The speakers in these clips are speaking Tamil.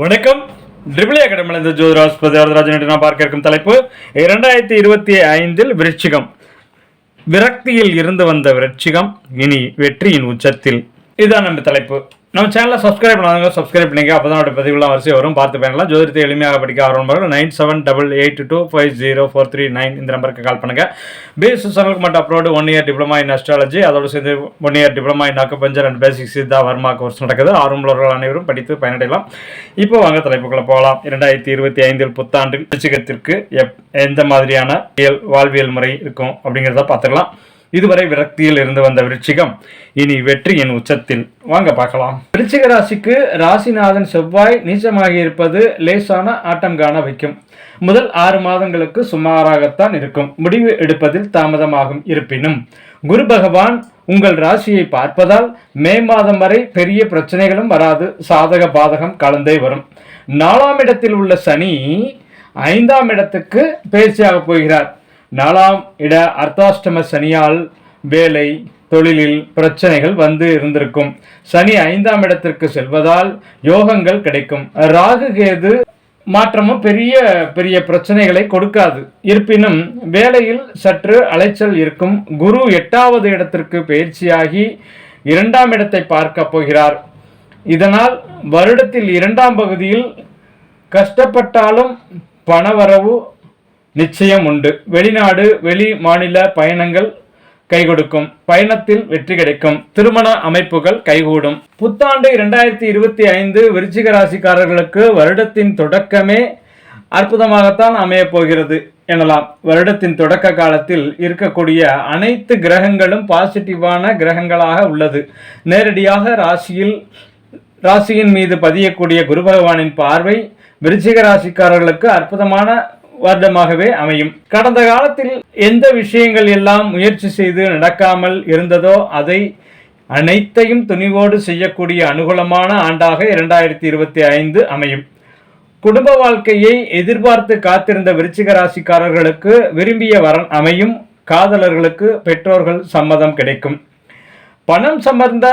வணக்கம். ட்ரிபிள் அகாடமியில் இந்த ஜோதிராஸ்பதி வரதராஜன் நான் பார்க்க இருக்கும் தலைப்பு. இரண்டாயிரத்தி இருபத்தி ஐந்தில் விருட்சிகம் விரக்தியில் இருந்து வந்த விருட்சிகம் இனி வெற்றியின் உச்சத்தில். இதுதான் நம்ம தலைப்பு. நம்ம சேனலை சப்ஸ்கிரைப் பண்ணாதவங்க சப்ஸ்கிரைப் பண்ணிங்க அப்போ தான் பதிவுலாம் வரிசை வரும். பார்த்து பயணலாம் ஜோதிடத்தை எளிமையாக படிக்க ஆரம்பம் nine seven double eight two five zero four three nine இந்த நம்பருக்கு கால் பண்ணுங்க. பிஎஸ்எஸ் சேனலுக்கு மட்டும் abroad one year diploma in astrology அதோடு சேர்ந்து one year diploma in acupuncture and basic Siddha Varma course நடக்குது. ஆர்வமுள்ளவர்கள் அனைவரும் படித்து பயனடையலாம். இப்போ வாங்க தலைப்புக்குள்ளே போகலாம். இரண்டாயிரத்தி இருபத்தி ஐந்தில் புத்தாண்டில் விருச்சிகத்திற்கு எப் எந்த மாதிரியான இயல் வாழ்வியல் முறை இருக்கும் அப்படிங்கிறத பார்த்துக்கலாம். இதுவரை விரக்தியில் இருந்து வந்த விருச்சிகம். இனி வெற்றியின் உச்சத்தில். வாங்க பார்க்கலாம். விருச்சிக ராசிக்கு ராசிநாதன் செவ்வாய் நீச்சமாகி இருப்பது லேசான ஆட்டம் காண வைக்கும். முதல் ஆறு மாதங்களுக்கு சுமாராகத்தான் இருக்கும். முடிவு எடுப்பதில் தாமதமாகும் இருப்பினும் குரு பகவான் உங்கள் ராசியை பார்ப்பதால் மே மாதம் வரை பெரிய பிரச்சனைகளும் வராது. சாதக பாதகம் கலந்தே வரும். நாலாம் இடத்தில் உள்ள சனி ஐந்தாம் இடத்துக்கு பயிற்சியாக போகிறார். நாலாம் இட அர்த்தாஷ்டம சனியால் வேலை தொழிலில் பிரச்சனைகள் வந்து இருந்திருக்கும். சனி ஐந்தாம் இடத்திற்கு செல்வதால் யோகங்கள் கிடைக்கும். ராகு கேது மாற்றமும் பெரிய பெரிய பிரச்சனைகளை கொடுக்காது. இருப்பினும் வேலையில் சற்று அலைச்சல் இருக்கும். குரு எட்டாவது இடத்திற்கு பயிற்சியாகி இரண்டாம் இடத்தை பார்க்க போகிறார். இதனால் வருடத்தில் இரண்டாம் பகுதியில் கஷ்டப்பட்டாலும் பணவரவு நிச்சயம் உண்டு வெளிநாடு வெளி மாநில பயணங்கள் கை கொடுக்கும் பயணத்தில் வெற்றி கிடைக்கும். திருமண அமைப்புகள் கைகூடும். புத்தாண்டு இரண்டாயிரத்தி இருபத்தி ஐந்து விருச்சிக ராசிக்காரர்களுக்கு வருடத்தின் தொடக்கமே அற்புதமாகத்தான் அமையப் போகிறது எனலாம். வருடத்தின் தொடக்க காலத்தில் இருக்கக்கூடிய அனைத்து கிரகங்களும் பாசிட்டிவான கிரகங்களாக உள்ளது. நேரடியாக ராசியில் ராசியின் மீது பதியக்கூடிய குரு பகவானின் பார்வை விருச்சிக ராசிக்காரர்களுக்கு அற்புதமான வருடமாகவே அமையும். கடந்த காலத்தில் எந்த விஷயங்கள் எல்லாம் முயற்சி செய்து நடக்காமல் இருந்ததோ அதை அனைத்தையும் துணிவோடு செய்யக்கூடிய அனுகூலமான ஆண்டாக இரண்டாயிரத்தி இருபத்தி ஐந்து அமையும். குடும்ப வாழ்க்கையை எதிர்பார்த்து காத்திருந்த விருச்சிக ராசிக்காரர்களுக்கு விரும்பிய வரன் அமையும். காதலர்களுக்கு பெற்றோர்கள் சம்மதம் கிடைக்கும். பணம் சம்பந்த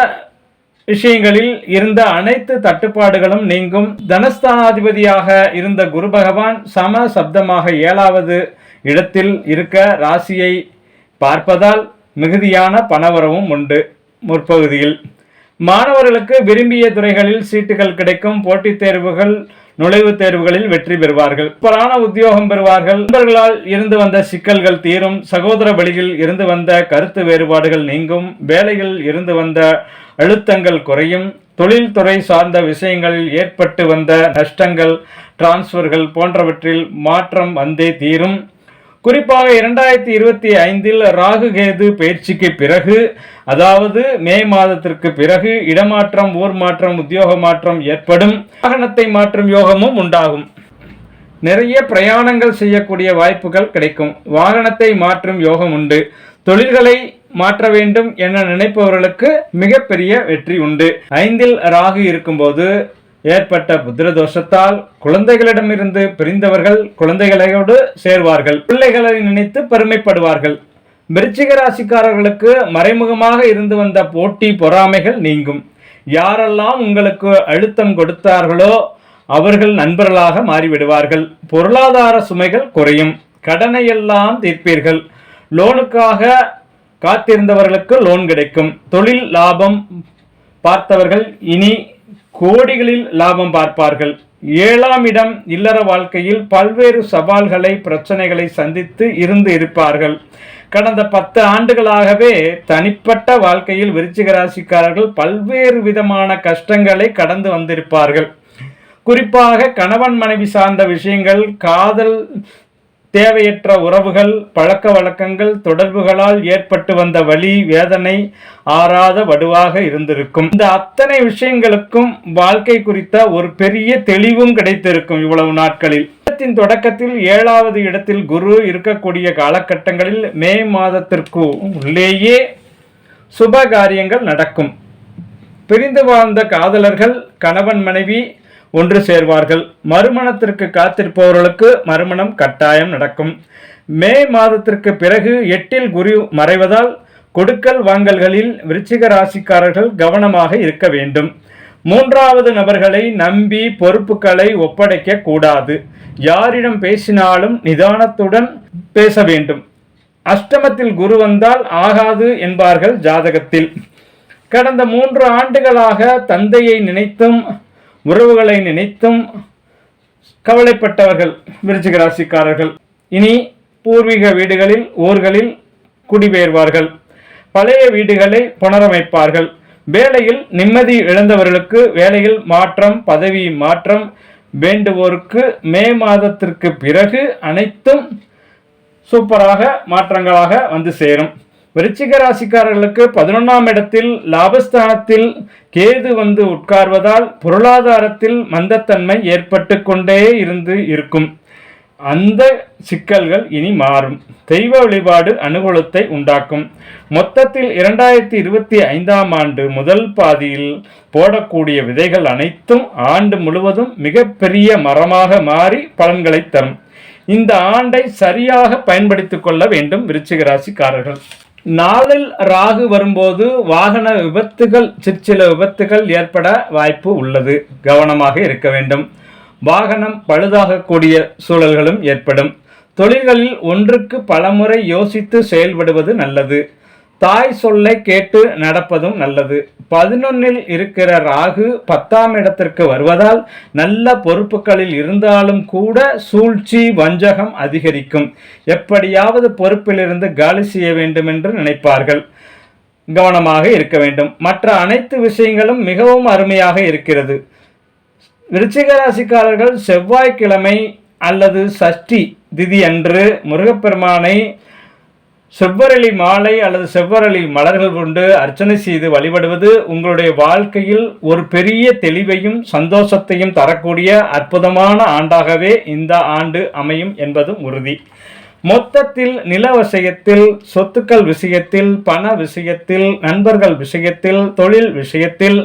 விஷயங்களில் இருந்த அனைத்து தட்டுப்பாடுகளும் நீங்கும். தனஸ்தானாதிபதியாக இருந்த குரு பகவான் சம சப்தமாக ஏழாவது இடத்தில் இருக்க ராசியை பார்ப்பதால் மிகுதியான பணவரவும் உண்டு முற்பகுதியில். மாணவர்களுக்கு விரும்பிய துறைகளில் சீட்டுகள் கிடைக்கும். போட்டித் தேர்வுகள் நுழைவுத் தேர்வுகளில் வெற்றி பெறுவார்கள். சூப்பரான உத்தியோகம் பெறுவார்கள். நண்பர்களால் இருந்து வந்த சிக்கல்கள் தீரும். சகோதர வழியில் இருந்து வந்த கருத்து வேறுபாடுகள் நீங்கும். வேலையில் இருந்து வந்த அழுத்தங்கள் குறையும். தொழில்துறை சார்ந்த விஷயங்களில் ஏற்பட்டு வந்த நஷ்டங்கள் டிரான்ஸ்ஃபர்கள் போன்றவற்றில் மாற்றம் வந்தே தீரும். குறிப்பாக இரண்டாயிரத்தி இருபத்தி ஐந்தில் ராகு கேது பயிற்சிக்கு பிறகு அதாவது மே மாதத்திற்கு பிறகு இடமாற்றம் ஊர் மாற்றம் உத்தியோக மாற்றம் ஏற்படும். வாகனத்தை மாற்றும் யோகமும் உண்டாகும். நிறைய பிரயாணங்கள் செய்யக்கூடிய வாய்ப்புகள் கிடைக்கும். வாகனத்தை மாற்றும் யோகம் உண்டு. தொழில்களை மாற்ற வேண்டும் என நினைப்பவர்களுக்கு மிகப்பெரிய வெற்றி உண்டு. ஐந்தில் ராகு இருக்கும்போது ஏற்பட்ட புத்திர தோஷத்தால் குழந்தைகளிடமிருந்து பிரிந்தவர்கள் குழந்தைகளோடு சேர்வார்கள். பிள்ளைகளை நினைத்து பெருமைப்படுவார்கள். விருச்சிக ராசிக்காரர்களுக்கு மறைமுகமாக இருந்து வந்த போட்டி பொறாமைகள் நீங்கும். யாரெல்லாம் உங்களுக்கு அழுத்தம் கொடுத்தார்களோ அவர்கள் நண்பர்களாக மாறிவிடுவார்கள். பொருளாதார சுமைகள் குறையும். கடனை எல்லாம் தீர்ப்பீர்கள். லோனுக்காக காத்திருந்தவர்களுக்கு லோன் கிடைக்கும். தொழில் லாபம் பார்த்தவர்கள் இனி கோடிகளில் லாபம் பார்ப்பார்கள். ஏழாம் இடம் இல்லற வாழ்க்கையில் பல்வேறு சவால்களை பிரச்சனைகளை சந்தித்து இருந்து இருப்பார்கள். கடந்த பத்து ஆண்டுகளாகவே தனிப்பட்ட வாழ்க்கையில் விருச்சிக ராசிக்காரர்கள் பல்வேறு விதமான கஷ்டங்களை கடந்து வந்திருப்பார்கள். குறிப்பாக கணவன் மனைவி சார்ந்த விஷயங்கள் காதல் தேவையற்ற உறவுகள் பழக்க வழக்கங்கள் தொடர்புகளால் ஏற்பட்டு வந்த வலி வேதனை ஆறாத வடுவாக இருந்திருக்கும். இந்த அத்தனை விஷயங்களுக்கும் வாழ்க்கை குறித்த ஒரு பெரிய தெளிவும் கிடைத்திருக்கும் இவ்வளவு நாட்களில். வருடத்தின் தொடக்கத்தில் ஏழாவது இடத்தில் குரு இருக்கக்கூடிய காலகட்டங்களில் மே மாதத்திற்கு உள்ளேயே சுப காரியங்கள் நடக்கும். பிரிந்து வாழ்ந்த காதலர்கள் கணவன் மனைவி ஒன்று சேர்வார்கள். மறுமணத்திற்கு காத்திருப்பவர்களுக்கு மறுமணம் கட்டாயம் நடக்கும். மே மாதத்திற்கு பிறகு எட்டில் குரு மறைவதால் கொடுக்கல் வாங்கல்களில் விருச்சிக ராசிக்காரர்கள் கவனமாக இருக்க வேண்டும். மூன்றாவது நபர்களை நம்பி பொறுப்புகளை ஒப்படைக்க கூடாது. யாரிடம் பேசினாலும் நிதானத்துடன் பேச வேண்டும். அஷ்டமத்தில் குரு வந்தால் ஆகாது என்பார்கள் ஜாதகத்தில். கடந்த மூன்று ஆண்டுகளாக தந்தையை நினைத்தும் உறவுகளை நினைத்தும் கவலைப்பட்டவர்கள் விருச்சிக ராசிக்காரர்கள். இனி பூர்வீக வீடுகளில் ஊர்களில் குடிபெயர்வார்கள். பழைய வீடுகளை புனரமைப்பார்கள். வேலையில் நிம்மதி இழந்தவர்களுக்கு வேலையில் மாற்றம் பதவி மாற்றம் வேண்டுவோருக்கு மே மாதத்திற்கு பிறகு அனைத்தும் சூப்பராக மாற்றங்களாக வந்து சேரும். விருச்சிக ராசிக்காரர்களுக்கு பதினொன்றாம் இடத்தில் லாபஸ்தானத்தில் கேது வந்து உட்கார்வதால் பொருளாதாரத்தில் மந்தத்தன்மை ஏற்பட்டு கொண்டே இருந்து இருக்கும். அந்த சிக்கல்கள் இனி மாறும். தெய்வ வழிபாடு அனுகூலத்தை உண்டாக்கும். மொத்தத்தில் இரண்டாயிரத்தி இருபத்தி ஐந்தாம் ஆண்டு முதல் பாதியில் போடக்கூடிய விதைகள் அனைத்தும் ஆண்டு முழுவதும் மிகப்பெரிய மரமாக மாறி பலன்களை தரும். இந்த ஆண்டை சரியாக பயன்படுத்திக் கொள்ள வேண்டும் விருச்சிக ராசிக்காரர்கள். நாளில் ராகு வரும்போது வாகன விபத்துகள் சிற்சில விபத்துகள் ஏற்பட வாய்ப்பு உள்ளது. கவனமாக இருக்க வேண்டும். வாகனம் பழுதாகக்கூடிய சூழல்களும் ஏற்படும். தொழில்களில் ஒன்றுக்கு பலமுறை யோசித்து செயல்படுவது நல்லது. தாய் சொல்லை கேட்டு நடப்பதும் நல்லது. பதினொன்னில் இருக்கிற ராகு பத்தாம் இடத்திற்கு வருவதால் நல்ல பொறுப்புகளில் இருந்தாலும் கூட சூழ்ச்சி வஞ்சகம் அதிகரிக்கும். எப்படியாவது பொறுப்பிலிருந்து காலி செய்ய வேண்டும் என்று நினைப்பார்கள். கவனமாக இருக்க வேண்டும். மற்ற அனைத்து விஷயங்களும் மிகவும் அருமையாக இருக்கிறது. விருச்சிக ராசிக்காரர்கள் செவ்வாய்க்கிழமை அல்லது சஷ்டி திதி அன்று முருகப்பெருமானை செவ்வரளி மாலை அல்லது செவ்வரளி மலர்கள் கொண்டு அர்ச்சனை செய்து வழிபடுவது உங்களுடைய வாழ்க்கையில் ஒரு பெரிய தெளிவையும் சந்தோஷத்தையும் தரக்கூடிய அற்புதமான ஆண்டாகவே இந்த ஆண்டு அமையும் என்பதும் உறுதி. மொத்தத்தில் நில விஷயத்தில் சொத்துக்கள் விஷயத்தில் பண விஷயத்தில் நண்பர்கள் விஷயத்தில் தொழில் விஷயத்தில்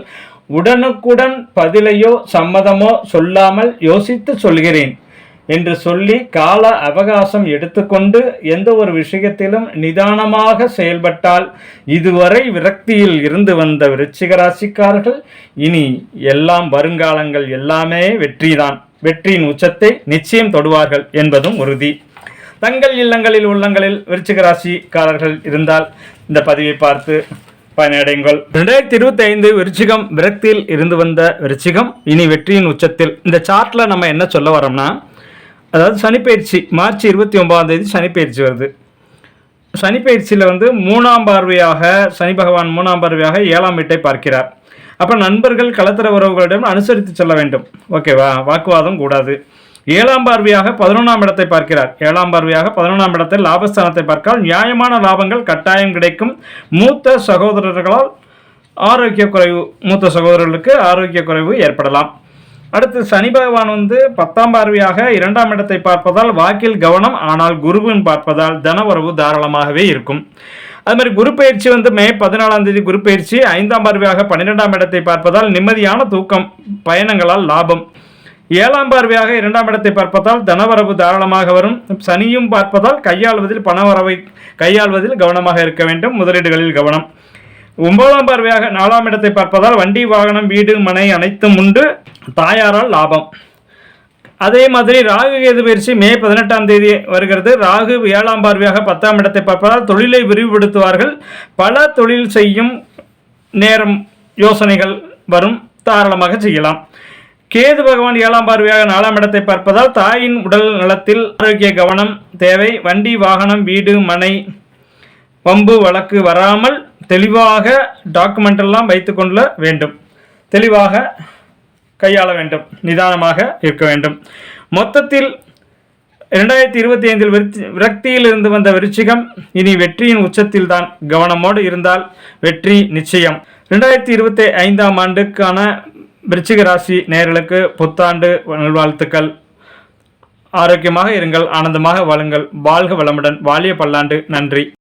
உடனுக்குடன் பதிலையோ சம்மதமோ சொல்லாமல் யோசித்து சொல்கிறேன். என்று சொல்லி கால அவகாசம் எடுத்துக்கொண்டு எந்த ஒரு விஷயத்திலும் நிதானமாக செயல்பட்டால் இதுவரை விரக்தியில் இருந்து வந்த விருச்சிக ராசிக்காரர்கள் இனி எல்லாம் வருங்காலங்கள் எல்லாமே வெற்றிதான். வெற்றியின் உச்சத்தை நிச்சயம் தொடுவார்கள் என்பதும் உறுதி. தங்கள் இல்லங்களில் உள்ளங்களில் விருச்சிக ராசிக்காரர்கள் இருந்தால் இந்த பதிவை பார்த்து பயனடைங்கள் ரெண்டாயிரத்தி இருபத்தி ஐந்து விருச்சிகம் விரக்தியில் இருந்து வந்த விருச்சிகம் இனி வெற்றியின் உச்சத்தில். இந்த சார்ட்ல நம்ம என்ன சொல்ல வரோம்னா அதாவது சனிப்பயிற்சி மார்ச் இருபத்தி ஒன்பதாம் தேதி சனிப்பயிற்சி வருது. சனிப்பயிற்சியில் வந்து மூணாம் பார்வையாக சனி பகவான் மூணாம் பார்வையாக ஏழாம் வீட்டை பார்க்கிறார். அப்போ நண்பர்கள் கலத்தர உறவுகளிடம் அனுசரித்து செல்ல வேண்டும். ஓகேவா வாக்குவாதம் கூடாது. ஏழாம் பார்வையாக பதினொன்றாம் இடத்தை பார்க்கிறார். ஏழாம் பார்வையாக பதினொன்றாம் இடத்தை லாபஸ்தானத்தை பார்க்கால் நியாயமான லாபங்கள் கட்டாயம் கிடைக்கும். மூத்த சகோதரர்களால் ஆரோக்கிய குறைவு மூத்த சகோதரர்களுக்கு ஆரோக்கிய குறைவு ஏற்படலாம். அடுத்து சனி பகவான் வந்து பத்தாம் பார்வையாக இரண்டாம் இடத்தை பார்ப்பதால் வாக்கில் கவனம் ஆனால் குருவின் பார்ப்பதால் தனவரவு தாராளமாகவே இருக்கும். அது மாதிரி குரு பயிற்சி வந்து மே பதினாலாம் தேதி குரு பயிற்சி ஐந்தாம் பார்வையாக பன்னிரெண்டாம் இடத்தை பார்ப்பதால் நிம்மதியான தூக்கம் பயணங்களால் லாபம். ஏழாம் பார்வையாக இரண்டாம் இடத்தை பார்ப்பதால் தனவரவு தாராளமாக வரும். சனியும் பார்ப்பதால் கையாள்வதில் பணவரவை கையாள்வதில் கவனமாக இருக்க வேண்டும். முதலீடுகளில் கவனம். ஒன்பதாம் பார்வையாக நாலாம் இடத்தை பார்ப்பதால் வண்டி வாகனம் வீடு மனை அனைத்தும் உண்டு. தாயாரால் லாபம். அதே மாதிரி ராகு கேது பயிற்சி மே பதினெட்டாம் தேதி வருகிறது. ராகு ஏழாம் பார்வையாக பத்தாம் இடத்தை பார்ப்பதால் தொழிலை விரிவுபடுத்துவார்கள். பல தொழில் செய்யும் நேரம் யோசனைகள் வரும். தாராளமாக செய்யலாம். கேது பகவான் ஏழாம் பார்வையாக நாலாம் இடத்தை பார்ப்பதால் தாயின் உடல் நலத்தில் ஆரோக்கிய கவனம் தேவை. வண்டி வாகனம் வீடு மனை வம்பு வழக்கு வராமல் தெளிவாக டாக்குமெண்ட் எல்லாம் வைத்துக்கொள்ள வேண்டும். தெளிவாக கையாள வேண்டும். நிதானமாக இருக்க வேண்டும். மொத்தத்தில் இரண்டாயிரத்தி இருபத்தி ஐந்தில் விரக்தியில் இருந்து வந்த விருச்சிகம் இனி வெற்றியின் உச்சத்தில் தான் கவனமோடு இருந்தால் வெற்றி நிச்சயம். ரெண்டாயிரத்தி இருபத்தி ஐந்தாம் ஆண்டுக்கான விருச்சிக ராசி நேர்களுக்கு புத்தாண்டு நல்வாழ்த்துக்கள். ஆரோக்கியமாக இருங்கள் ஆனந்தமாக வாழுங்கள். வாழ்க வளமுடன். வாலிய பல்லாண்டு. நன்றி.